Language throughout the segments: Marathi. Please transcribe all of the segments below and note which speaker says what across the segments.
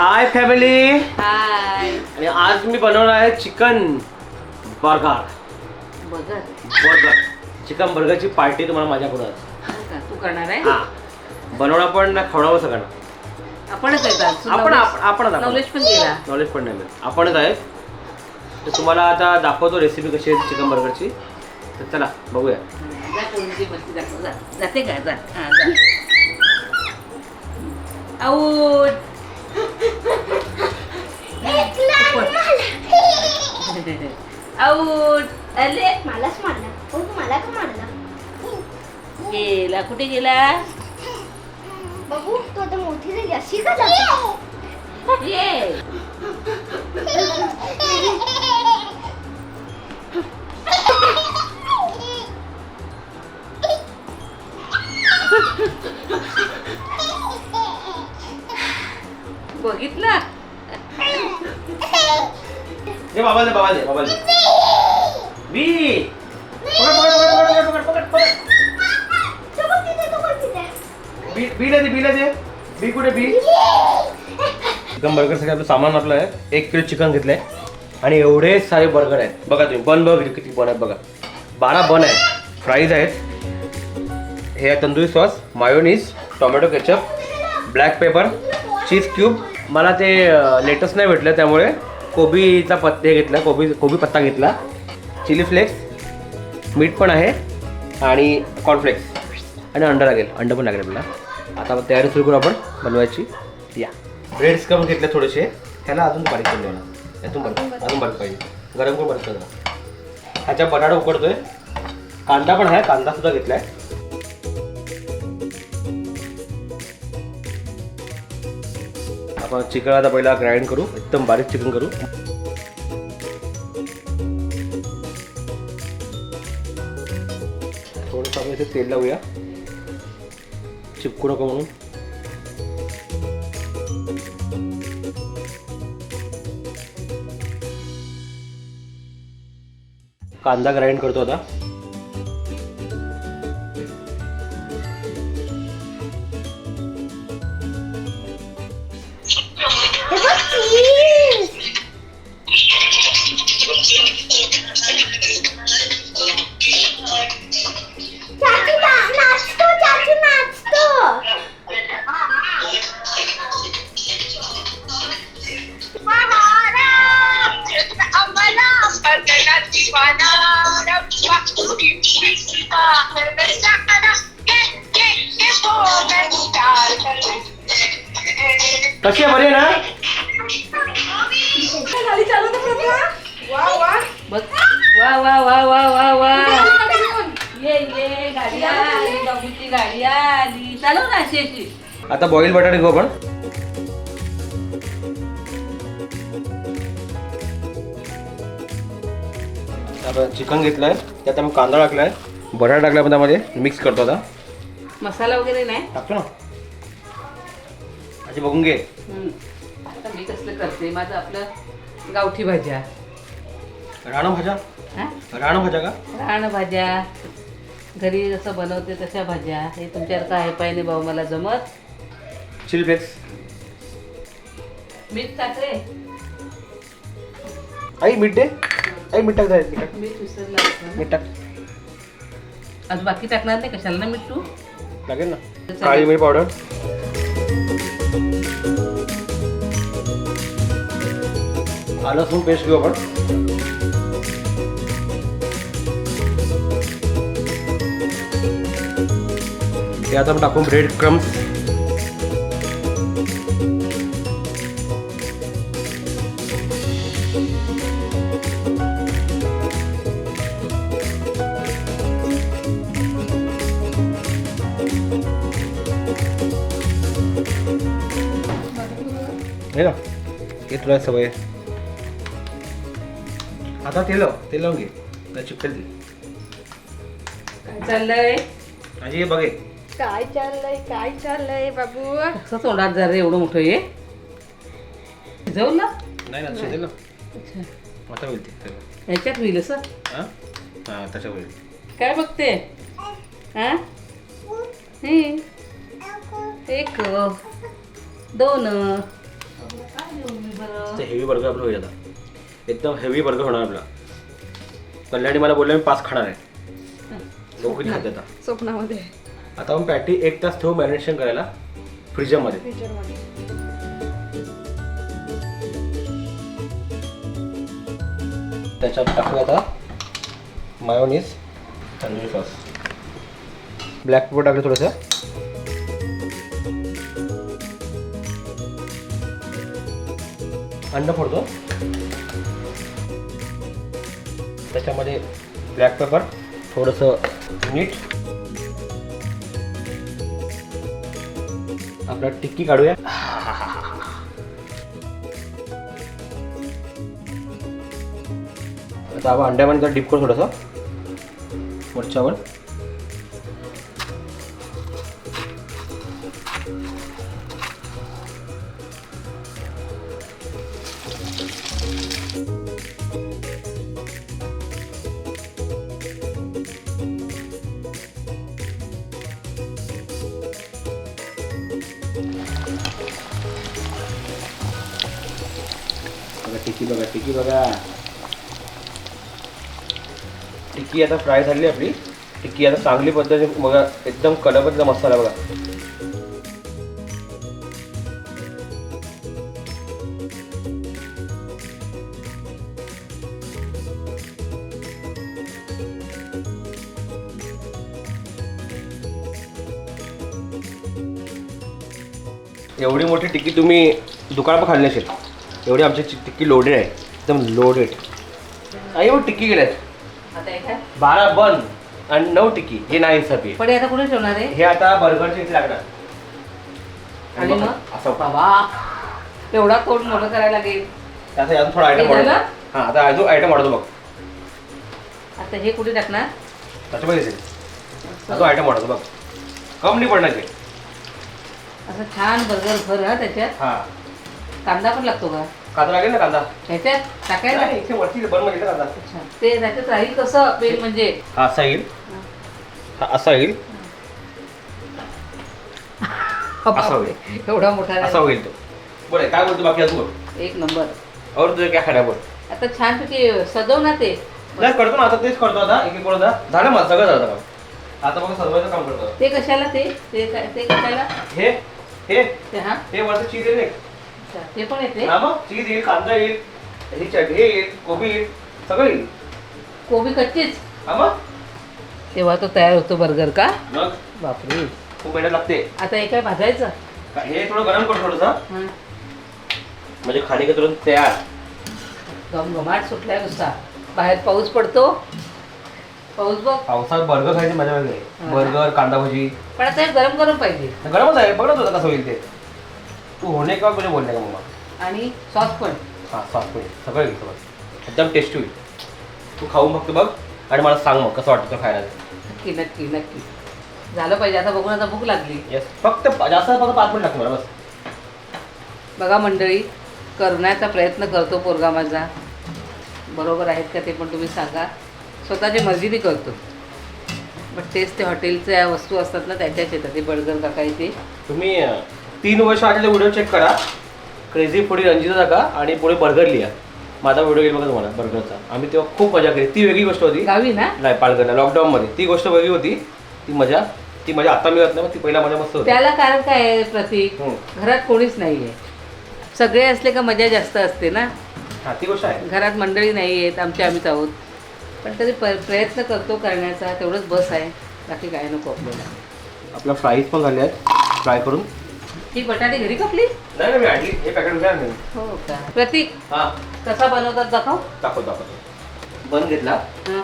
Speaker 1: हाय फॅमिली
Speaker 2: हाय
Speaker 1: आणि आज मी बनवणार आहे चिकन बर्गर
Speaker 2: बघा
Speaker 1: बर्गर चिकन बर्गरची पार्टी तुम्हाला माझ्याकडून आज.
Speaker 2: तू करणार आहे?
Speaker 1: हा. बनवणार पण ना खावणार सगळं
Speaker 2: आपणच येतात
Speaker 1: आपण आपण- आपणच आपण.
Speaker 2: नॉलेज पण केला
Speaker 1: नॉलेज पण नाही मिळत आपणच आहे. तर तुम्हाला आता दाखवतो रेसिपी कशी आहे चिकन बर्गरची तर चला बघूया.
Speaker 2: जा कोणती मस्ती दाखव. जा. जाते का? जा. हा आऊट अरे
Speaker 3: मलाच मारला. हो तू मला का मारला?
Speaker 2: गेला. कुठे गेला?
Speaker 3: बघू तो आता मोठी झाली अशी का
Speaker 2: बघितला?
Speaker 1: बाबा दे बाबा दे बाबा दे. बी पकड पकड पकड पकड पकड पकड
Speaker 3: तो तो
Speaker 1: बी दे बीला दे. बी कुठे बी? चिकन बर्गरसाठी आपलं सामान आपलं आहे. एक किलो चिकन घेतलंय. आणि एवढे सारे बर्गर आहेत. बघा तुम्ही बन बघ किती बन आहेत बघा. बारा बन आहेत. फ्राईज आहेत. हे आहे tandoori sauce mayonnaise tomato ketchup black pepper cheese cube मला ते लेटेस्ट नाही भेटलं त्यामुळे. कोबीचा पत्ते घेतला कोबी कोबी पत्ता घेतला. चिली फ्लेक्स मीठ पण आहे आणि कॉर्नफ्लेक्स आणि अंडा लागेल अंडं पण लागेल आपल्याला. आता आपण तयारी सुरू करू आपण बनवायची. या. ब्रेड्स करून घेतले थोडेसे. त्याला अजून बारीक करून देणार यातून बारीक अजून बारीक. पाहिजे. गरम करून बारीक करून ह्याच्या बटाटा उकडतोय. कांदा पण आहे कांदा सुद्धा घेतलाय. आपण चिकन आता पहिला ग्राइंड करू. एकदम बारीक चिकन करू. इथे तेल लावूया. चिपकू नको म्हणून. कांदा ग्राइंड करतो आता. कशी आहे बरी आहे ना
Speaker 2: बघ. वा वा वा वा वा वा. ये ये गाडी आली. गाडी आली. चालव ना अशी अशी.
Speaker 1: आता बॉईल बटाटे घेऊ आपण. आपण चिकन घेतलंय त्यात आपण कांदा टाकलाय. बटाटा टाकलाय आपण त्यामध्ये मिक्स करतो आता.
Speaker 2: मसाला वगैरे नाही?
Speaker 1: टाकतो ना. अशी बघून घे.
Speaker 2: आता मी कसलं करते? माझं आपलं गावठी भाज्या.
Speaker 1: राणा भाज्या?
Speaker 2: हा?
Speaker 1: राणा भाज्या का?
Speaker 2: रान भाज्या. घरी जसं बनवते तशा भाज्या. हे तुमच्यासारखं आहे पाहिजे भाऊ मला जमत?
Speaker 1: Chilli flakes.
Speaker 2: मीठ टाक रे
Speaker 1: आई मीठ दे. आई मीठ टाक जरा, मीठ
Speaker 2: मीठ विसरला होता ना.
Speaker 1: मीठ टाक
Speaker 2: आज बाकी टाकणार नाही कशाला ना मीठ तू?
Speaker 1: लागेल ना? काळी मिरी पावडर. आलं लसूण पेस्ट घेऊ आपण. ते आता आपण टाकून ब्रेड क्रम्स हे ना. हे तुला सवय. आता तेल लाव तेल लावून घे. तर चिपकेल ते.
Speaker 2: काय चाललंय?
Speaker 1: आजी हे बघे.
Speaker 3: काय चाललंय काय चाललंय बाबू?
Speaker 2: कसं तोंडात जरा एवढं मोठं जाऊ ना
Speaker 1: नाही ना शिजेल ना
Speaker 2: अच्छा.
Speaker 1: आता होईल ते. सगळं.
Speaker 2: ह्याच्यात होईल असं?
Speaker 1: हां? हां त्याच्या होईल.
Speaker 2: काय बघते? हा? हे. एक दोन.
Speaker 1: हेवी बर्गर आपलं होईल आता. एकदम हेवी बर्गर होणार आपला. कल्याणी मला बोलले मी पाच खाणार आहे. लोक किती खाते आता.
Speaker 2: स्वप्नामध्ये.
Speaker 1: आता आपण पॅटी एक तास ठेवू मॅरिनेशन करायला फ्रीजरमध्ये. त्याच्यात टाकूया आता mayonnaise tandoori sauce black pepper टाकलं थोडंसं. अंड फोडतो. त्याच्यामध्ये ब्लॅक पेपर थोडंसं मीठ. आपला टिक्की काढूया. आता आपण अंड्यामध्ये डिप डीप करू थोडंसं. वरच्यावर टिक्की बघा टिक्की बघा. टिक्की आता फ्राय झाली आपली. टिक्की आता चांगली पद्धती बघा एकदम कडबद्ध मसाला बघा. एवढी मोठी टिक्की तुम्ही दुकानात पण खाल्ली असेल एवढी आमची टिक्की लोडेड आहे. एकदम लोडेड आई एवढी टिक्की गेल्यात
Speaker 2: आता हे
Speaker 1: बारा बन आणि नऊ टिक्की. हे नाही इन्साफी
Speaker 2: पण आता कुठे ठेवणार आहे?
Speaker 1: हे आता बर्गरचे इथे लागणार.
Speaker 2: आणि मग?
Speaker 1: असं
Speaker 2: बाबा एवढा कोट मोठं करायला लागेल.
Speaker 1: त्याचा अजून थोडा आयटम
Speaker 2: झालं?
Speaker 1: हां आता अजून आयटम वाढवतो बघ.
Speaker 2: आता हे कुठे टाकणार?
Speaker 1: त्याच्यामध्ये अजून आयटम वाढवतो बघ. कम नाही पडणार ते.
Speaker 2: असं छान बर्गर भर हा त्याच्यात?
Speaker 1: हां.
Speaker 2: कांदा पण लागतो का?
Speaker 1: कांदा लागेल ना कांदा?
Speaker 2: ह्याच्यात टाकायला
Speaker 1: नाही, इथे वरती बनमध्ये कांदा.
Speaker 2: अच्छा. ते त्याच्यात राहील कसं? पेन म्हणजे
Speaker 1: हा असा येईल. हा असा येईल. असा होईल.
Speaker 2: एवढा मोठा
Speaker 1: असा
Speaker 2: राहील.
Speaker 1: होईल तो. बरं काय बोलतो बाकी अजून? बोल
Speaker 2: एक नंबर.
Speaker 1: और तुझे काय खाण्या बोल.
Speaker 2: आता छानपैकी सजव ना ते.
Speaker 1: नाही करतो ना आता तेच करतो आता. एक एक आता झालं माझं सगळं झालं काम आता मग सर्वांचं काम करतो.
Speaker 2: ते कशाला ते? ते काय ते कशाला?
Speaker 1: हे हे.
Speaker 2: ते हा?
Speaker 1: हे वरचं चीज येईल एक.
Speaker 2: अच्छा ते पण येते?
Speaker 1: हा मग चीज येईल कांदा येईल ही चटणी येईल कोबी येईल सगळं येईल.
Speaker 2: कोबी कच्चीच?
Speaker 1: हा मग.
Speaker 2: तेव्हा तो तयार होतो बर्गर का?
Speaker 1: मग.
Speaker 2: बापरे.
Speaker 1: खूप मेहनत लागते.
Speaker 2: आता हे काय भाजायचं?
Speaker 1: का- हे थोडं गरम करतो थोडंसं.
Speaker 2: हा.
Speaker 1: म्हणजे खाणे का तुरंत तयार.
Speaker 2: घमघमाट सुटलाय नुसता. बाहेर पाऊस पडतो. पाऊस बघ.
Speaker 1: पावसात बर्गर खायची मजा वेगळी.
Speaker 2: हा.
Speaker 1: बर्गर कांदा भजी.
Speaker 2: पण आता हे गरम गरम पाहिजे.
Speaker 1: गरमच आहे. बघ ना तुझं कसं होईल ते. तू होणे का तुझे बोलणे का मग
Speaker 2: आणि सॉस पण.
Speaker 1: हां सॉस पण. सगळं येईल सगळं एकदम टेस्टी होईल. तू खाऊन फक्त बघ आणि मला सांग मग कसं वाटतं तुला खायला
Speaker 2: नक्की नक्की नक्की. झालं पाहिजे. आता बघून आता भूक लागली.
Speaker 1: येस फक्त प- जास्त फक्त पाच मिनिट लागतो मला बस.
Speaker 2: बघा मंडळी करण्याचा प्रयत्न करतो पोरगा माझा. बरोबर आहेत का ते पण तुम्ही सांगा. स्वतःची मर्जीने करतो. बट तेच ते हॉटेलच्या वस्तू असतात ना त्याच्याच येतात ते बर्गर का काही ते.
Speaker 1: तुम्ही अं, तीन वर्ष आलेले व्हिडिओ चेक करा. क्रेझी फुडी रंजिता टाका आणि पुढे बर्गर लिहा. माझा व्हिडिओ येईल बघा तुम्हाला बर्गरचा आम्ही तेव्हा खूप मजा केली. ती वेगळी गोष्ट होती.
Speaker 2: गावी ना?
Speaker 1: नाही पालघरला लॉकडाऊनमध्ये ती गोष्ट वेगळी होती. ती मजा ती मजा आता मिळत नाही पण ती पहिला मजा मस्त होती.
Speaker 2: त्याला कारण काय आहे प्रतीक?
Speaker 1: हम्म.
Speaker 2: घरात कोणीच नाही आहे सगळे असले का मजा जास्त असते ना?
Speaker 1: हा ती गोष्ट आहे.
Speaker 2: घरात मंडळी नाही आहेत आमचे आम्हीच आहोत. पण तरी प प्रयत्न करतो करण्याचा तेवढंच बस आहे. बाकी काय नको आपल्याला.
Speaker 1: आपल्या फ्राईज पण झाले आहेत. फ्राय करून.
Speaker 2: ही बटाटे घरी कापली?
Speaker 1: नाही ना मी आणली. हे पॅकेट नाही
Speaker 2: हो का? प्रतीक
Speaker 1: हां.
Speaker 2: कसा बनवतात दाखव.
Speaker 1: दाखवतो दाखवतो. बन घेतला.
Speaker 2: हां.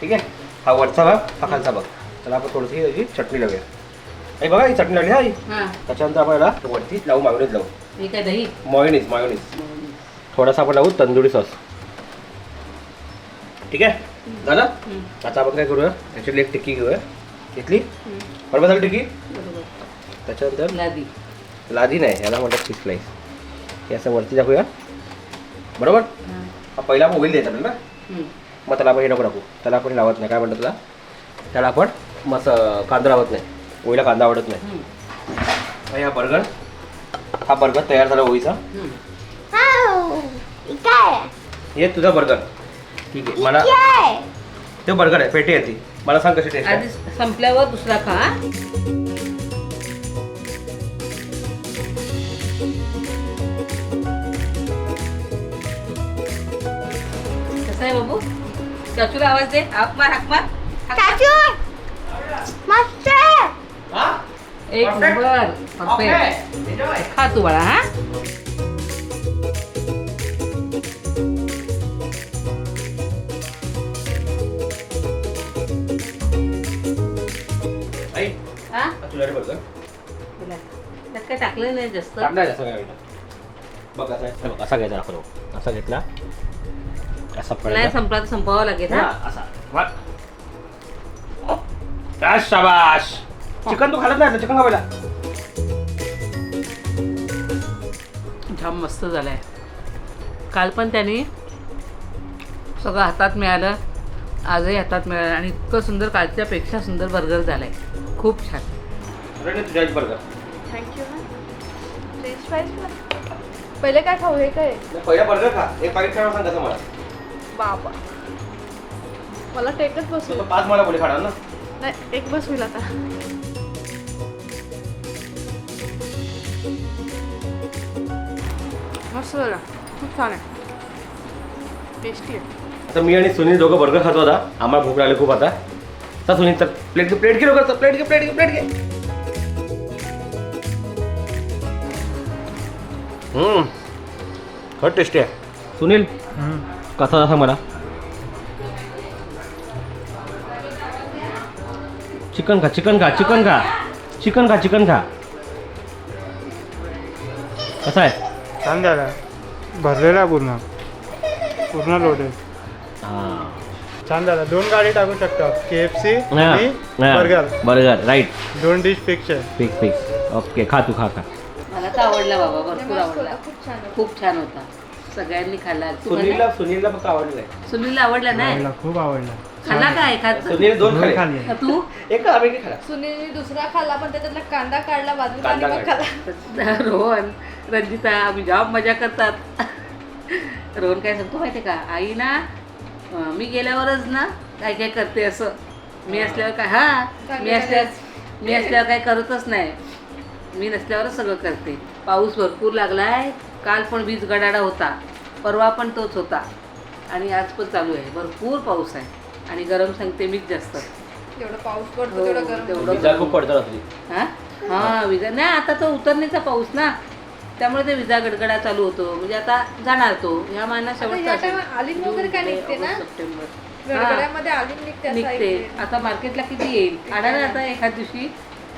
Speaker 1: ठीक आहे? हा वरचा भाग हा खालचा भाग. त्याला आपण थोडीशी याची चटणी लावूया. आई बघा ही चटणी लागली हा. ही.
Speaker 2: हां
Speaker 1: त्याच्यानंतर आपण याला वरती लावू मायोनीज लावू.
Speaker 2: हे काय दही?
Speaker 1: मॉयोनीज मायोनीज थोडासा आपण लावू तंदुरी सॉस. ठीक आहे? झालं? आता आपण काय करूया? याच्यातली एक टिक्की घेऊया. घेतली. बरोबर झाली टिक्की?
Speaker 2: बरोबर.
Speaker 1: त्याच्यानंतर
Speaker 2: लादी.
Speaker 1: लादी नाही याला म्हणतात फिश स्लाईस हे असं वरती दाखवूया. बरोबर?
Speaker 2: हां.
Speaker 1: पहिला मोबाईल द्यायचा आपल्याला ना?
Speaker 2: हं.
Speaker 1: मग त्याला आपण हे नको टाकू. त्याला आपण लावत नाही. काय म्हणतात त्याला? त्याला आपण मस्त कांदा लावत नाही. ओळीला कांदा आवडत नाही.
Speaker 2: हं.
Speaker 1: आणि हा बर्गर. हा बर्गर तयार झाला ओळीचा
Speaker 2: हं.
Speaker 3: हाव. हे काय?
Speaker 1: हे तुझा बर्गर. ठीक आहे मला
Speaker 3: हे?
Speaker 1: ते बर्गर आहे पेटी आहे ती. मला सांग कशी टेस्ट
Speaker 2: आधी संपल्यावर दुसरा खा आहे बाबू चाचूला आवाज दे हाक मार हाक मार हाक मार.
Speaker 3: चाचू मस्त.
Speaker 1: हा?
Speaker 2: एक. नंबर. परफेक्ट. खा तू बाळा हा
Speaker 1: आई
Speaker 2: हा
Speaker 1: तुला रे बर्गर
Speaker 2: बोला. त्यात काय टाकलं नाही जास्त
Speaker 1: बघ असा घ्यायचा दाखव असा घेतला असा
Speaker 2: नाही
Speaker 1: पडायचा
Speaker 2: संपला तर संपवावं लागेल
Speaker 1: हा,
Speaker 2: हा
Speaker 1: असा. वा. त्या शाबाश चिकन तू खालत नाही चिकन खावायला
Speaker 2: जाम मस्त झालाय. काल पण त्यांनी सगळं हातात मिळालं आजही हातात मिळालं आणि इतकं सुंदर कालच्यापेक्षा सुंदर बर्गर झालाय. खूप छान.
Speaker 1: रेडी तुझ्या बर्गर
Speaker 3: थँक्यू फ्रेंच फ्राईज पहिले काय खाऊ हे काय?
Speaker 1: पहिला बर्गर खा. एक पाकिट मला
Speaker 3: बाबा. मला टेकच बसू
Speaker 1: पाच मला बोली खाणार ना?
Speaker 3: नाही एक बस होईल आता. मस्त झाला. खूप छान आहे. टेस्टी आहे.
Speaker 1: आता मी आणि सुनील दोघं बर्गर खातो आता. आम्हाला भूक लागली खूप आता. तर सुनील तर प्लेट घे प्लेट घे लवकर प्लेट घे प्लेट घे प्लेट घे. हम्म. खरं टेस्टी आहे. सुनील? कसा जसा मला. चिकन खा चिकन खा चिकन खा. चिकन खा चिकन खा. कसा आहे?
Speaker 4: छान झाला. भरलेला पूर्ण. पूर्ण लोडेड
Speaker 1: हां.
Speaker 4: छान झाला. दोन गाडी टाकू शकतो. के एफ सी आणि बर्गर
Speaker 1: बर्गर राईट
Speaker 4: दोन डिश फिक्स आहे.
Speaker 1: फिक्स फिक्स ओके खा तू खा खा.
Speaker 2: मला तर आवडला बाबा. भरपूर आवडला.
Speaker 3: खूप छान
Speaker 2: खूप छान होता. सगळ्यांनी खाल्ला.
Speaker 1: सुनीलला? सुनीलला फक्त आवडलंय
Speaker 2: सुनीलला आवडला नाही?
Speaker 4: आवडला खूप आवडला.
Speaker 2: खाल्ला काय एखाद?
Speaker 1: सुनील दोन
Speaker 4: दोन
Speaker 1: खाल्ले.
Speaker 4: खाल्ले.
Speaker 2: तू?
Speaker 1: एक आम्ही की खाला
Speaker 3: सुनीलने दुसरा खाल्ला पण त्याच्यातला कांदा काढला बाजूला आणि
Speaker 1: कांदा
Speaker 3: मग. खाल्ला.
Speaker 2: रोहन रंजिता आम्ही जाम मजा करतात. रोहन काय सांगतो माहिती का? आई ना अं, मी गेल्यावरच ना काय काय करते असं. मी असल्यावर काय हा मी असल्यावर मी असल्यावर काय करतच नाही. मी नसल्यावरच सगळं करते. पाऊस भरपूर लागलाय. काल पण वीज गडाडा होता परवा पण तोच होता. आणि आज पण चालू आहे. भरपूर पाऊस आहे. आणि गरम सांगते मीच जास्त.
Speaker 3: जेवढा पाऊस पडतो
Speaker 2: हो,
Speaker 3: तेवढं गरम
Speaker 2: तेवढं
Speaker 1: विजा खूप पडतो रात्री.
Speaker 2: हा? हा विजा. नाही आता तो उतरणीचा पाऊस ना. त्यामुळे ते विजा गडगडा चालू होतो. म्हणजे आता जाणार तो. ह्या महिन्यात
Speaker 3: आता
Speaker 2: शेवटचा
Speaker 3: वगैरे काय निघते ना?
Speaker 2: सप्टेंबर.
Speaker 3: निघते.
Speaker 2: आता मार्केटला किती येईल? आणा ना आता एखाद दिवशी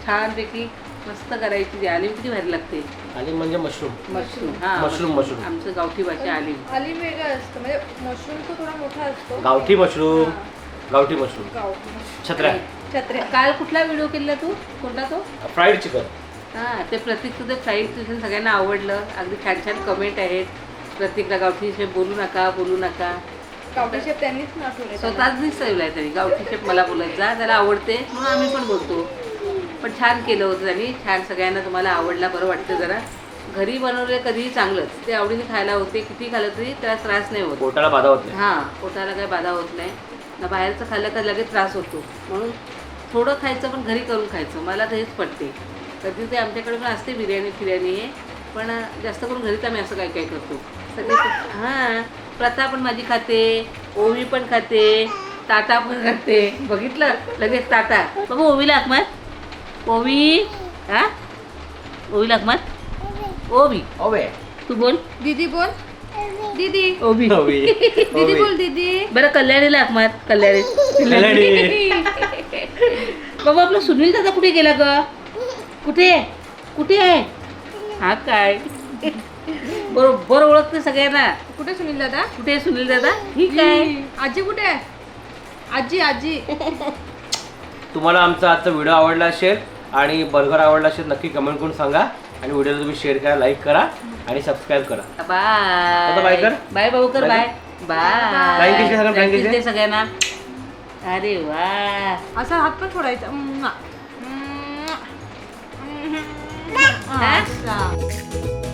Speaker 2: छानपैकी मस्त करायची जी आलीम किती भारी लागते.
Speaker 1: आणि म्हणजे मशरूम.
Speaker 2: मशरूम हा
Speaker 1: मशरूम, मशरूम.
Speaker 2: आमचं गावठी भाषा आलीम
Speaker 3: आलीम वेगळं असतं म्हणजे मशरूम तो थोडा मोठा असतो.
Speaker 1: गावठी मशरूम गावठी मशरूम. छत्र्या.
Speaker 3: छत्र्या.
Speaker 2: काल कुठला व्हिडिओ केला तू? कोणता तो?
Speaker 1: Fried chicken.
Speaker 2: हां ते प्रतीकचं ते फ्राईड चिकन सगळ्यांना आवडलं. अगदी छान छान कमेंट आहेत. प्रतीकला गावठी शेप बोलू नका बोलू नका.
Speaker 3: गावठी शेप त्यांनीच नाचवले
Speaker 2: स्वतःच दिसवलाय त्यांनी गावठी शेप मला बोलायचा त्याला आवडते म्हणून आम्ही पण बोलतो. पण छान केलं होतं त्यांनी. छान सगळ्यांना तुम्हाला आवडला बरं वाटतं जरा. घरी बनवले कधीही चांगलंच. ते आवडीने खायला होते किती खाल्लं तरी त्याला त्रास नाही होत.
Speaker 1: पोटाला बाधा होत नाही.
Speaker 2: हां पोटाला काही बाधा होत नाही. ना बाहेरचं खाल्लं तर लगेच त्रास होतो. म्हणून थोडं खायचं पण घरी करून खायचं. मला तर हेच पडते कधी ते आमच्याकडे पण असते बिर्याणी फिर्याणी हे. पण जास्त करून घरीच आम्ही असं काय काय करतो. सगळे हां प्रथा पण माझी खाते ओवी पण खाते ताता पण खाते. बघितलं? लगेच ताता बाबा ओवीला अकमत ओवी? हां? ओवीला अकमत ओवी.
Speaker 1: ओवे.
Speaker 2: तू बोल.
Speaker 3: दीदी बोल. दीदी.
Speaker 2: ओवी.
Speaker 1: ओवी.
Speaker 3: दीदी
Speaker 1: ओवी.
Speaker 3: बोल दीदी.
Speaker 2: बरं कल्याणीला अकमत कल्याणी.
Speaker 1: कल्याणी.
Speaker 2: बाबा आपला सुनील दादा कुठे गेला ग? कुठे? कुठे आहे? हा काय? बरोबर ओळखते सगळ्यांना.
Speaker 3: कुठे सुनील दादा?
Speaker 2: कुठे आहे सुनील दादा? ठीक आहे.
Speaker 3: आजी कुठे आहे? आजी आजी.
Speaker 1: तुम्हाला आमचा आजचा व्हिडिओ आवडला असेल आणि बर्गर आवडला असेल नक्की कमेंट करून सांगा आणि व्हिडिओला तुम्ही शेअर करा लाईक करा आणि सबस्क्राईब करा
Speaker 2: बाय
Speaker 1: bye कर.
Speaker 2: बाय बाबू कर बाय
Speaker 1: सगळ्यांना,
Speaker 2: बाय
Speaker 1: you.
Speaker 2: सगळ्यांना अरे वा
Speaker 3: असा हात पण सोडायचा.
Speaker 2: हा?
Speaker 3: असा.